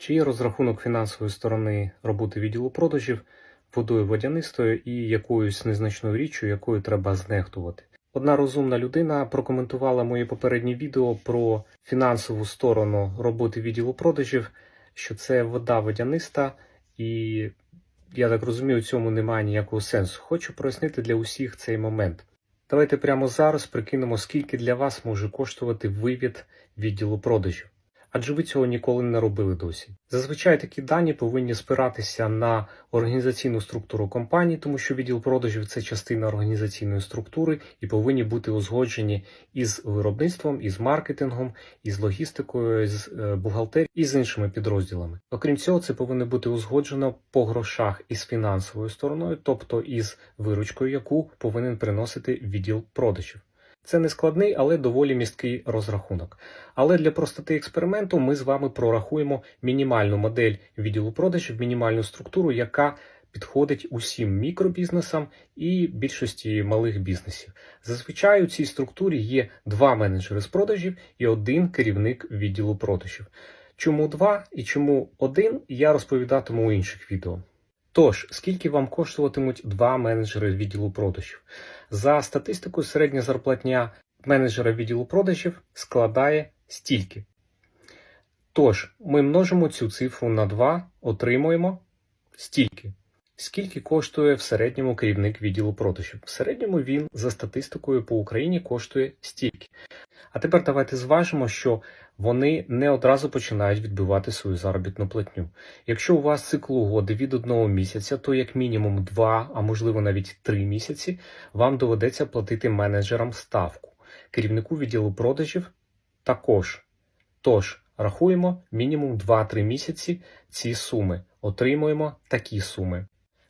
Чи є розрахунок фінансової сторони роботи відділу продажів водою водянистою і якоюсь незначною річчю, якою треба знехтувати? Одна розумна людина прокоментувала моє попереднє відео про фінансову сторону роботи відділу продажів, що це вода водяниста, і я так розумію, у цьому немає ніякого сенсу. Хочу прояснити для усіх цей момент. Давайте прямо зараз прикинемо, скільки для вас може коштувати вивід відділу продажів. Адже ви цього ніколи не робили досі. Зазвичай такі дані повинні спиратися на організаційну структуру компанії, тому що відділ продажів це частина організаційної структури і повинні бути узгоджені із виробництвом, із маркетингом, із логістикою, з е, бухгалтерією і з іншими підрозділами. Окрім цього, це повинно бути узгоджено по грошах із фінансовою стороною, тобто із виручкою, яку повинен приносити відділ продажів. Це не складний, але доволі місткий розрахунок. Але для простоти експерименту ми з вами прорахуємо мінімальну модель відділу продажів, мінімальну структуру, яка підходить усім мікробізнесам і більшості малих бізнесів. Зазвичай у цій структурі є два менеджери з продажів і один керівник відділу продажів. Чому два і чому один, я розповідатиму у інших відео. Тож, скільки вам коштуватимуть два менеджери відділу продажів? За статистикою, середня зарплатня менеджера відділу продажів складає стільки. Тож, ми множимо цю цифру на 2, отримуємо стільки. Скільки коштує в середньому керівник відділу продажів? В середньому він за статистикою по Україні коштує стільки. А тепер давайте зважимо, що вони не одразу починають відбивати свою заробітну платню. Якщо у вас цикл угоди від одного місяця, то як мінімум два, а можливо навіть три місяці, вам доведеться платити менеджерам ставку. Керівнику відділу продажів також. Тож, рахуємо мінімум 2-3 місяці ці суми, отримуємо такі суми.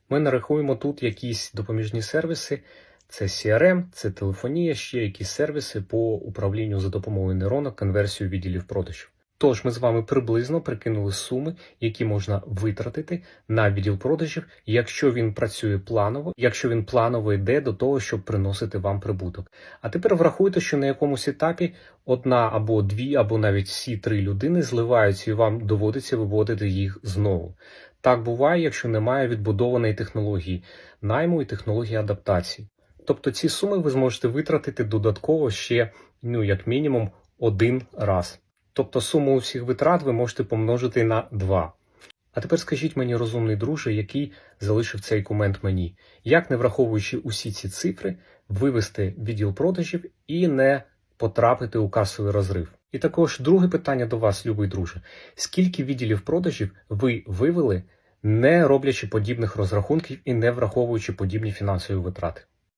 Ми нарахуємо тут якісь допоміжні сервіси, це CRM, це телефонія, ще якісь сервіси по управлінню за допомогою нейронок конверсію відділів продажів. Тож ми з вами приблизно прикинули суми, які можна витратити на відділ продажів, якщо він працює планово, якщо він планово йде до того, щоб приносити вам прибуток. А тепер врахуйте, що на якомусь етапі одна або дві, або навіть всі три людини зливаються, і вам доводиться виводити їх знову. Так буває, якщо немає відбудованої технології найму і технології адаптації. Тобто ці суми ви зможете витратити додатково ще, ну як мінімум, один раз. Тобто суму усіх витрат ви можете помножити на 2. А тепер скажіть мені, розумний друже, який залишив цей комент мені, як не враховуючи усі ці цифри, вивести відділ продажів і не потрапити у касовий розрив. І також друге питання до вас, любий друже: скільки відділів продажів ви вивели, не роблячи подібних розрахунків і не враховуючи подібні фінансові витрати?